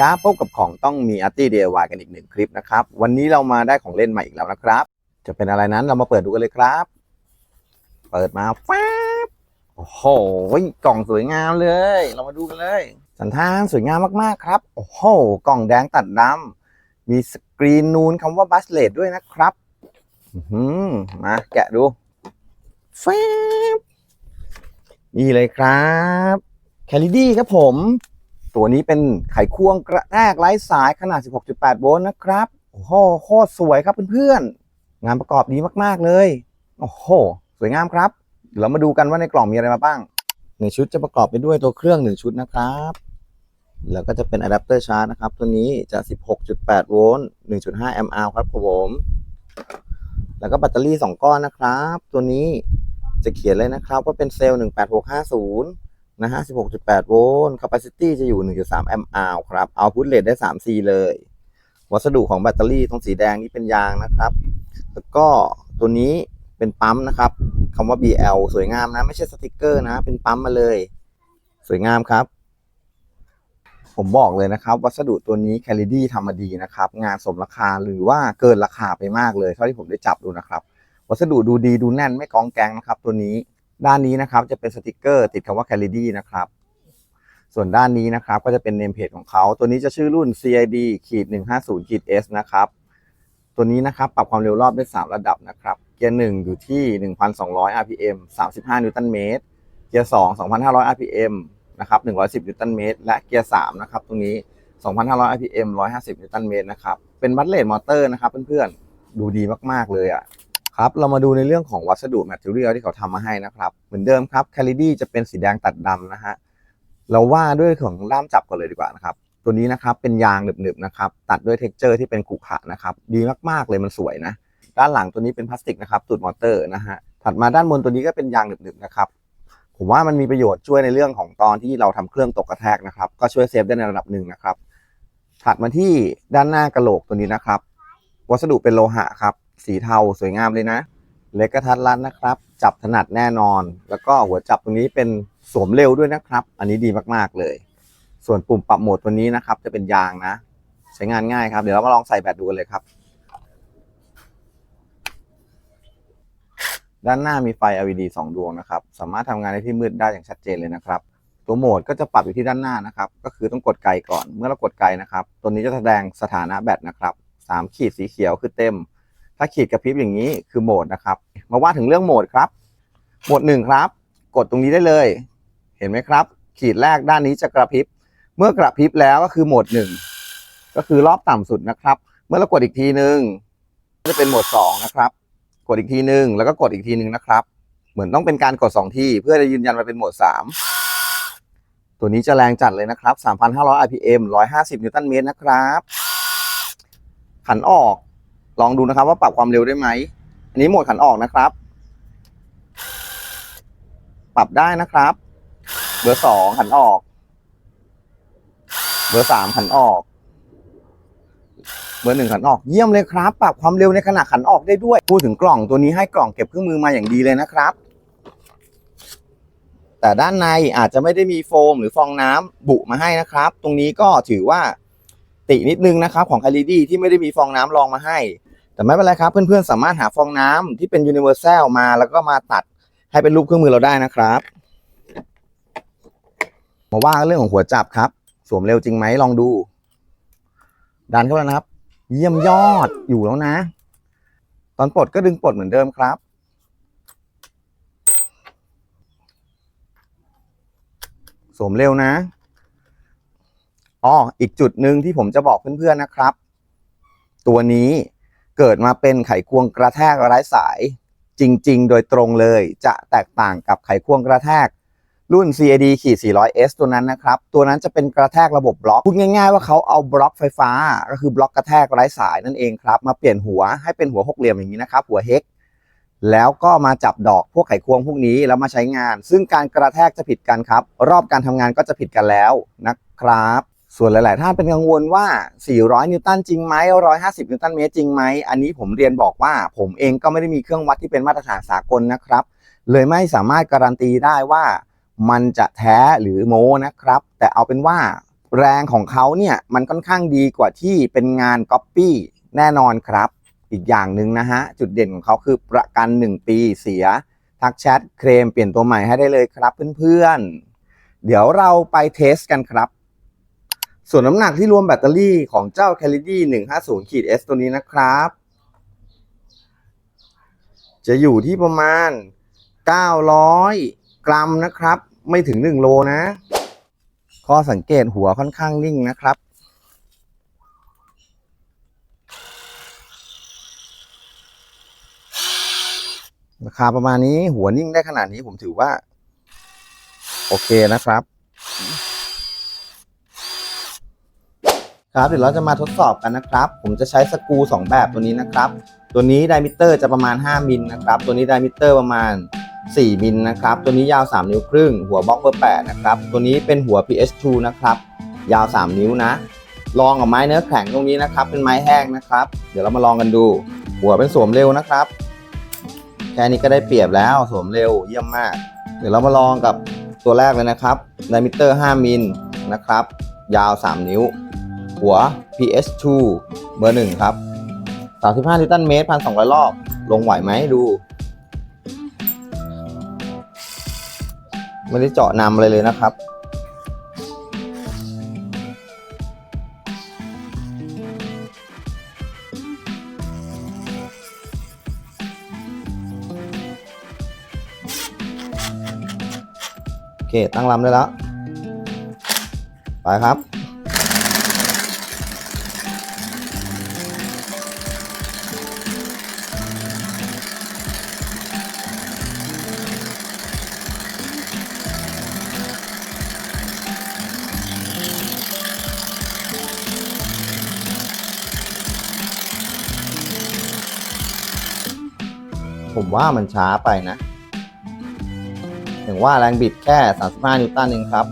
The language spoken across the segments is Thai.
ครับพบกับของต้องมีอาร์ตี้ DIY กันอีกหนึ่งคลิปนะครับ วันนี้เรามาได้ของเล่นใหม่อีกแล้วนะครับ จะเป็นอะไรนั้นเรามาเปิดดูกันเลยครับ เปิดมาแฟบโอ้โหกล่องสวยงามเลย เรามาดูกันเลย สันทานสวยงามมากๆครับ โอ้โหกล่องแดงตัดดำมีสกรีนนูนคำว่าบัสเลดด้วยนะครับอืมาแกะดูแฟบนี่เลยครับแคลิดี้ครับผม ตัวนี้เป็นไขควงกระแทกไร้สายขนาด 16.8 โวลต์นะครับ โอ้โหโคตรสวยครับเพื่อนๆ งานประกอบดีมากๆเลย โอ้โห สวยงามครับเดี๋ยวเรามาดูกันว่าในกล่องมีอะไรมาบ้าง ในชุดจะประกอบไปด้วยตัวเครื่อง 1 ชุดนะครับ แล้วก็จะเป็นอะแดปเตอร์ชาร์จนะครับ ตัวนี้จะ 16.8 โวลต์ 1.5 แอมป์อครับผม แล้วก็แบตเตอรี่ 2 ก้อนนะครับ ตัวนี้จะเขียนเลยนะครับว่าเป็นเซลล์18650 นะฮะ 16.8 โวลต์ capacity จะอยู่ 1.3 แอมป์อครับ output rate ได้ 3C เลย วัสดุของแบตเตอรี่ตรงสีแดงนี่เป็นยางนะครับ แล้วก็ตัวนี้เป็นปั๊มนะครับคำว่า BL สวยงามนะ ไม่ใช่สติกเกอร์นะ เป็นปั๊มมาเลย สวยงามครับ ผมบอกเลยนะครับ วัสดุตัวนี้แคลิดี้ทำมาดีนะครับ งานสมราคาหรือว่าเกินราคาไปมากเลย เท่าที่ผมได้จับดูนะครับ วัสดุดูดีดูแน่นไม่กองแกงนะครับ ตัวนี้ ด้านนี้นะครับจะเป็นสติกเกอร์ติดคำว่า c a l i d y นะครับ ส่วนด้านนี้นะครับก็จะเป็นเนมเพจของเขา ตัวนี้จะชื่อรุ่น CID ขีด150ขีด S นะครับ ตัวนี้นะครับปรับความเร็วรอบได้ 3 ระดับนะครับ เกียร์1อยู่ที่ 1,200 RPM 35 นิวตันเมตร เกียร์2 2,500 RPM นะครับ110 นิวตันเมตร และเกียร์3นะครับตรงนี้ 2,500 RPM 150 นิวตันเมตรนะครับ เป็นบัตเลดมอเตอร์นะครับเพื่อนๆ ดูดีมากๆเลยอะ ครับเรามาดูในเรื่องของวัสดุ material ที่เขาทำมาให้นะครับ เหมือนเดิมครับ c a l i d y จะเป็นสีแดงตัดดำนะฮะเราว่าด้วยของด้ามจับก่อนเลยดีกว่านะครับ ตัวนี้นะครับเป็นยางหนึบๆนะครับ ตัดด้วย texture ที่เป็นขรุขระนะครับ ดีมากๆเลยมันสวยนะ ด้านหลังตัวนี้เป็นพลาสติกนะครับตูดมอเตอร์นะฮะถัดมาด้านบนตัวนี้ก็เป็นยางหนึบๆนะครับผมว่ามันมีประโยชน์ช่วยในเรื่องของตอนที่เราทำเครื่องตกกระแทกนะครับ ก็ช่วยเซฟได้ในระดับหนึ่งนะครับ ถัดมาที่ด้านหน้ากระโหลกตัวนี้นะครับ วัสดุเป็นโลหะครับ สีเทาสวยงามเลยนะ เล็กกระทัดรัดนะครับ จับถนัดแน่นอน แล้วก็หัวจับตรงนี้เป็นสวมเร็วด้วยนะครับ อันนี้ดีมากๆเลย ส่วนปุ่มปรับโหมดตัวนี้นะครับ จะเป็นยางนะ ใช้งานง่ายครับ เดี๋ยวเรามาลองใส่แบตดูกันเลยครับ ด้านหน้ามีไฟ LED 2 ดวงนะครับ สามารถทำงานในที่มืดได้อย่างชัดเจนเลยนะครับตัวโหมดก็จะปรับอยู่ที่ด้านหน้านะครับ ก็คือต้องกดไกลก่อน เมื่อเรากดไกลนะครับ ตัวนี้จะแสดงสถานะแบตนะครับ 3 ขีดสีเขียวคือเต็ม ถ้าขีดกระพริบอย่างนี้คือโหมดนะครับ มาว่าถึงเรื่องโหมดครับ โหมดหนึ่งครับ กดตรงนี้ได้เลย เห็นไหมครับ ขีดแรกด้านนี้จะกระพริบ เมื่อกระพริบแล้วก็คือโหมดหนึ่งก็คือรอบต่ำสุดนะครับ เมื่อเรากดอีกทีหนึ่งจะเป็นโหมดสองนะครับ กดอีกทีหนึ่งแล้วก็กดอีกทีหนึ่งนะครับ เหมือนต้องเป็นการกดสองทีเพื่อจะยืนยันมาเป็นโหมดสามตัวนี้จะแรงจัดเลยนะครับ 3,500 RPM 150 นิวตันเมตรนะครับ ขันออก ลองดูนะครับว่าปรับความเร็วได้ไหม อันนี้โหมดขันออกนะครับ ปรับได้นะครับ เบอร์สองขันออก เบอร์สามขันออก เบอร์หนึ่งขันออก เยี่ยมเลยครับ ปรับความเร็วในขณะขันออกได้ด้วย พูดถึงกล่องตัวนี้ให้กล่องเก็บเครื่องมือมาอย่างดีเลยนะครับ แต่ด้านในอาจจะไม่ได้มีโฟมหรือฟองน้ำบุมาให้นะครับ ตรงนี้ก็ถือว่าตินิดนึงนะครับของ c a l i d y ที่ไม่ได้มีฟองน้ำรองมาให้ แต่ไม่เป็นไรครับเพื่อนๆสามารถหาฟองน้ำที่เป็น universal มา แล้วก็มาตัดให้เป็นรูปเครื่องมือเราได้นะครับมาว่าเรื่องของหัวจับครับ สวมเร็วจริงไหมลองดู ดันเข้าแล้วนะครับ เยี่ยมยอดอยู่แล้วนะ ตอนปลดก็ดึงปลดเหมือนเดิมครับสวมเร็วนะอ๋ออีกจุดหนึ่งที่ผมจะบอกเพื่อนๆนะครับ ตัวนี้ เกิดมาเป็นไขควงกระแทกไร้สายจริง ๆ โดยตรงเลยจะแตกต่างกับไขควงกระแทกรุ่น CAD ขีด 400S ตัวนั้นนะครับ ตัวนั้นจะเป็นกระแทกระบบบล็อก พูดง่ายๆว่าเขาเอาบล็อกไฟฟ้า ก็คือบล็อกกระแทกไร้สายนั่นเองครับ มาเปลี่ยนหัวให้เป็นหัวหกเหลี่ยมอย่างนี้นะครับ หัวเฮก แล้วก็มาจับดอกพวกไขควงพวกนี้แล้วมาใช้งาน ซึ่งการกระแทกจะผิดกันครับ รอบการทำงานก็จะผิดกันแล้วนะครับ ส่วนหลาย ๆ ท่านเป็นกังวลว่า 400 นิวตันจริงไหม150 นิวตันเมตรจริงไหม อันนี้ผมเรียนบอกว่าผมเองก็ไม่ได้มีเครื่องวัดที่เป็นมาตรฐานสากลนะครับ เลยไม่สามารถการันตีได้ว่ามันจะแท้หรือโม้นะครับ แต่เอาเป็นว่าแรงของเขาเนี่ยมันค่อนข้างดีกว่าที่เป็นงานก๊อปปี้แน่นอนครับ อีกอย่างหนึ่งนะฮะ จุดเด่นของเขาคือประกัน 1 ปีเสีย ทักแชทเคลมเปลี่ยนตัวใหม่ให้ได้เลยครับเพื่อน ๆ เดี๋ยวเราไปเทสกันครับ ส่วนน้ำหนักที่รวมแบตเตอรี่ของเจ้า c a l i d y 150ขีด S ตัวนี้นะครับ จะอยู่ที่ประมาณ 900 กรัมนะครับ ไม่ถึง 1 โลนะ ข้อสังเกตหัวค่อนข้างนิ่งนะครับราคาประมาณนี้หัวนิ่งได้ขนาดนี้ผมถือว่า โอเคนะครับ ครับเดี๋ยวเราจะมาทดสอบกันนะครับ ผมจะใช้สกรูสองแบบตัวนี้นะครับ ตัวนี้ไดมิเตอร์จะประมาณ 5มิลนะครับ ตัวนี้ไดมิเตอร์ประมาณ 4มิลนะครับ ตัวนี้ยาว 3 นิ้วครึ่ง หัวบล็อกเบอร์8นะครับ ตัวนี้เป็นหัว PS2 นะครับ ยาว 3 นิ้วนะ ลองกับไม้เนื้อแข็งตรงนี้นะครับ เป็นไม้แห้งนะครับ เดี๋ยวเรามาลองกันดู หัวเป็นสวมเร็วนะครับ แค่นี้ก็ได้เปรียบแล้ว สวมเร็ว เยี่ยมมาก เดี๋ยวเรามาลองกับตัวแรกเลยนะครับ ไดมิเตอร์ 5มิลนะครับ ยาว 3 นิ้ว หัว PS2 เบอร์1ครับ 35นิวตันเมตร 1,200 รอบ ลงไหวไหมดู ไม่ได้เจาะนำอะไรเลยนะครับ โอเค ตั้งลำได้แล้ว ไปครับ ว่ามันช้าไปนะ ถึงว่าแรงบิดแค่ 35 นิวตันเองครับ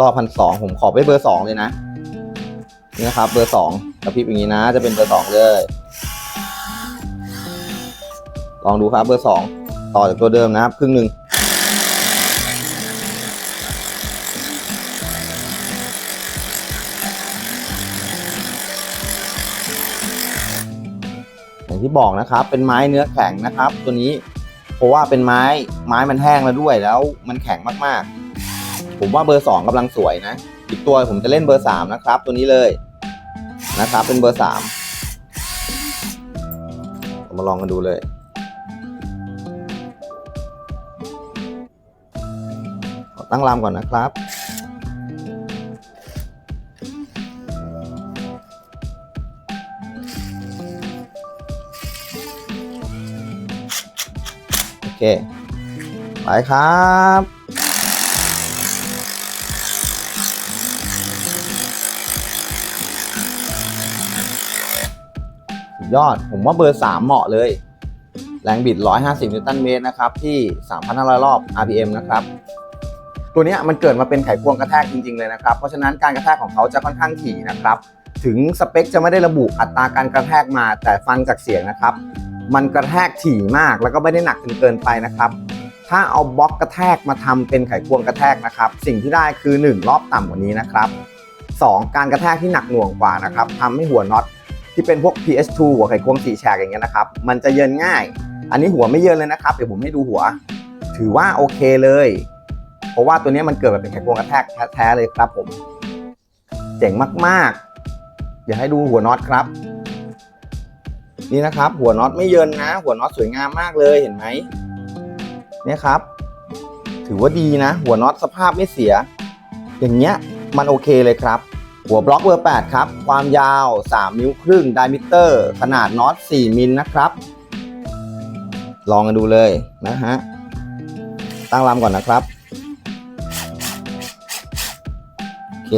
รอบพันสองผมขอไปเบอร์สองเลยนะนี่นะครับ เบอร์สองกระพริบอย่างนี้นะ จะเป็นเบอร์สองเลย ลองดูครับเบอร์สองต่อจากตัวเดิมนะครับครึ่งหนึ่ง อย่างที่บอกนะครับ เป็นไม้เนื้อแข็งนะครับ ตัวนี้เพราะว่าเป็นไม้ไม้มันแห้งแล้วด้วยแล้วมันแข็งมากๆ ผมว่าเบอร์สองกำลังสวยนะ อีกตัวผมจะเล่นเบอร์สามนะครับ ตัวนี้เลยนะครับ เป็นเบอร์สามมาลองกันดูเลยตั้งลำก่อนนะครับ เค ไปครับยอด ผมว่าเบอร์ 3 เหมาะเลย แรงบิด 150 นิวตันเมตรนะครับ ที่ 3,500 รอบ RPM นะครับ ตัวนี้มันเกิดมาเป็นไขควงกระแทกจริง ๆ เลยนะครับ เพราะฉะนั้นการกระแทกของเขาจะค่อนข้างถี่นะครับ ถึงสเปคจะไม่ได้ระบุอัตราการกระแทกมา แต่ฟังจากเสียงนะครับ มันกระแทกถี่มากแล้วก็ไม่ได้หนักจนเกินไปนะครับ ถ้าเอาบล็อกกระแทกมาทำเป็นไขควงกระแทกนะครับ สิ่งที่ได้คือ 1 รอบต่ำกว่านี้นะครับ 2 การกระแทกที่หนักหน่วงกว่านะครับทำให้หัวน็อตที่เป็นพวก PS2 หัวไขควงสีแฉกอย่างเงี้ยนะครับ มันจะเยินง่าย อันนี้หัวไม่เยินเลยนะครับ เดี๋ยวผมให้ดูหัว ถือว่าโอเคเลย เพราะว่าตัวนี้มันเกิดมาเป็นไขควงกระแทกแท้ๆเลยครับผม เจ๋งมากๆ เดี๋ยวให้ดูหัวน็อตครับ นี่นะครับ หัวน็อตไม่เยินนะ หัวน็อตสวยงามมากเลยเห็นไหมเนี่ยครับ ถือว่าดีนะ หัวน็อตสภาพไม่เสีย อย่างเงี้ยมันโอเคเลยครับ หัวบล็อกเบอร์ 8 ครับ ความยาว 3 นิ้วครึ่งไดมิเตอร์ ขนาดน็อต 4 มิลนะครับ ลองกันดูเลยนะฮะ ตั้งลำก่อนนะครับ โอเค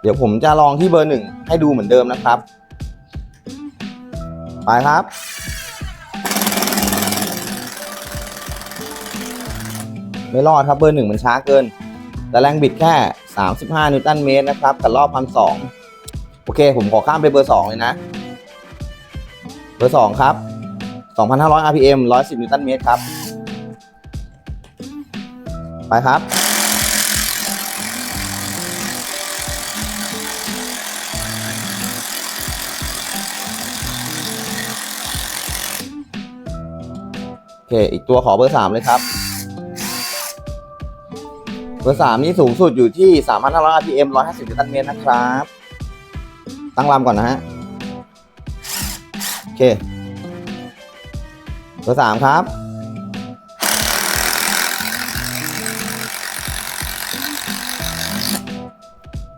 เดี๋ยวผมจะลองที่เบอร์หนึ่ง ให้ดูเหมือนเดิมนะครับ ไปครับ ไม่รอดครับเบอร์หนึ่งมันช้าเกิน แต่แรงบิดแค่ 35 นิวตันเมตรนะครับกับรอบพันสองโอเค ผมขอข้ามไปเบอร์สองเลยนะ เบอร์สองครับ 2,500 RPM 110 นิวตันเมตรครับ ไปครับ อเค อีกตัวขอเบอร์สามเลยครับ เบอร์สามนี่สูงสุดอยู่ที่สามพันห้าร้อย rpm ร้อยห้าสิบนิวตันเมตรนะครับ ตั้งลำก่อนนะฮะ โอเค เบอร์สามครับ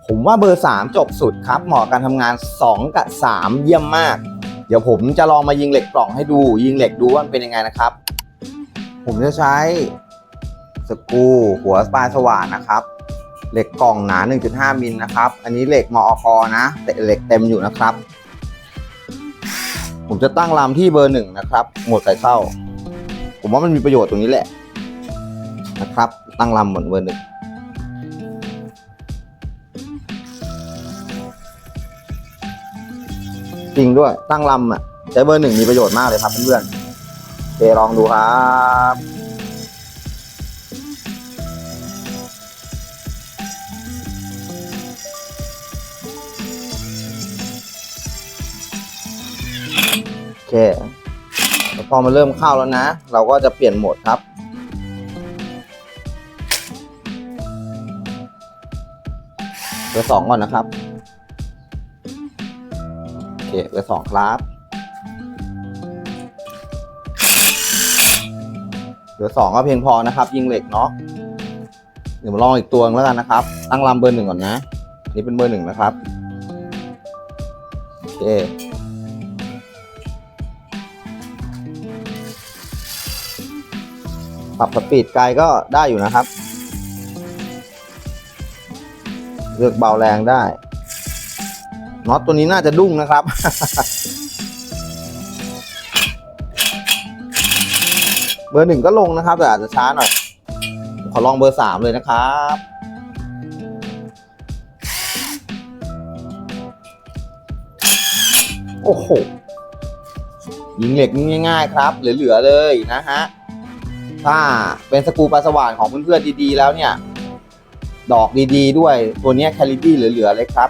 ผมว่าเบอร์3จบสุดครับ เหมาะกับการทำงาน2กับ3เยี่ยมมากเดี๋ยวผมจะลองมายิงเหล็กกล่องให้ดู ยิงเหล็กดูว่ามันเป็นยังไงนะครับ ผมจะใช้สกูหัวปลายสว่านนะครับ เหล็กกล่องหนา 1.5 มิลนะครับ อันนี้เหล็กมอกนะแต่เหล็กเต็มอยู่นะครับ ผมจะตั้งลำที่เบอร์หนึ่งนะครับ หมวดสายเข้า ผมว่ามันมีประโยชน์ตรงนี้แหละนะครับ ตั้งลำเหมือนเบอร์หนึ่งจริงด้วยตั้งลำอะใช้เบอร์หนึ่งมีประโยชน์มากเลยครับเพื่อนๆ เคลองดูครับโอเคพอมาเริ่มเข้าแล้วนะ เราก็จะเปลี่ยนโหมดครับเบอร์สองก่อนนะครับ โอเคเบอร์สองครับ เบอร์สองก็เพียงพอนะครับ ยิงเหล็กเนาะเดี๋ยวมาลองอีกตัวนึงแล้วกันนะครับ ตั้งลำเบอร์หนึ่งก่อนนะนนี้เป็นเบอร์หนึ่งนะครับโอเคปรับสปีดไกลก็ได้อยู่นะครับ เลือกเบาแรงได้น็อตตัวนี้น่าจะดุ้งนะครับ บอร์หนึ่งก็ลงนะครับ แต่อาจจะช้าหน่อย ขอลองเบอร์สามเลยนะครับ โอ้โห ยิงเหล็กง่าย ๆ ครับ เหลือๆเลยนะฮะ ถ้าเป็นสกูปลาสว่านของเพื่อนๆดีๆ แล้วเนี่ย ดอกดีๆ ด้วย ตัวนี้แคลิตี้เหลือๆเลยครับ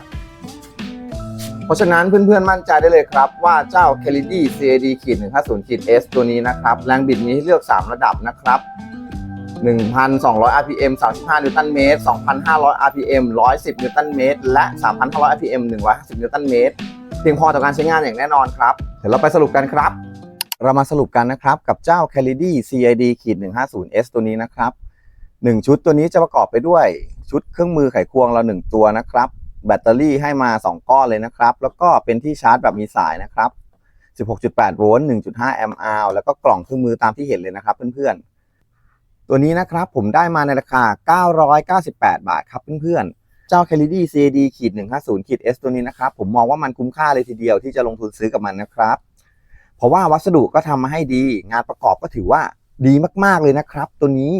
เพราะฉะนั้นเพื่อนๆมั่นใจได้เลยครับว่าเจ้า k e l i d y CAD ขีด150ขีด S ตัวนี้นะครับแรงบิดมีให้เลือก 3 ระดับนะครับ 1,200 RPM 35 นิวตันเมตร 2,500 RPM 110 นิวตันเมตร และ 3,500 RPM 150 นิวตันเมตร เพียงพอต่อการใช้งานอย่างแน่นอนครับ เดี๋ยวเราไปสรุปกันครับ เรามาสรุปกันนะครับกับเจ้า k e l i d y CAD ขีด 150 S ตัวนี้นะครับ 1 ชุดตัวนี้จะประกอบไปด้วยชุดเครื่องมือไขควงเรา 1 ตัวนะครับ แบตเตอรี่ให้มา 2 ก้อนเลยนะครับ แล้วก็เป็นที่ชาร์จแบบมีสายนะครับ 16.8 โวลต์ 1.5 แอมป์อาวแล้วก็กล่องเครื่องมือตามที่เห็นเลยนะครับเพื่อนๆ ตัวนี้นะครับผมได้มาในราคา 998 บาทครับเพื่อนๆ เจ้า k e l i d y CAD ขีด150ขีด S ตัวนี้นะครับ ผมมองว่ามันคุ้มค่าเลยทีเดียวที่จะลงทุนซื้อกับมันนะครับ เพราะว่าวัสดุก็ทำมาให้ดี งานประกอบก็ถือว่าดีมากๆเลยนะครับ ตัวนี้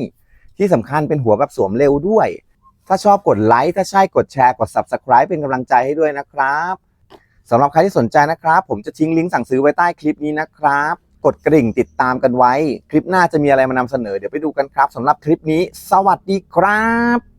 ที่สำคัญเป็นหัวแบบสวมเร็วด้วย ถ้าชอบกดไลค์ถ้าใช่กดแชร์กด Subscribe เป็นกำลังใจให้ด้วยนะครับสำหรับใครที่สนใจนะครับ ผมจะทิ้งลิงก์สั่งซื้อไว้ใต้คลิปนี้นะครับ กดกริ่งติดตามกันไว้ คลิปหน้าจะมีอะไรมานำเสนอเดี๋ยวไปดูกันครับสำหรับคลิปนี้ สวัสดีครับ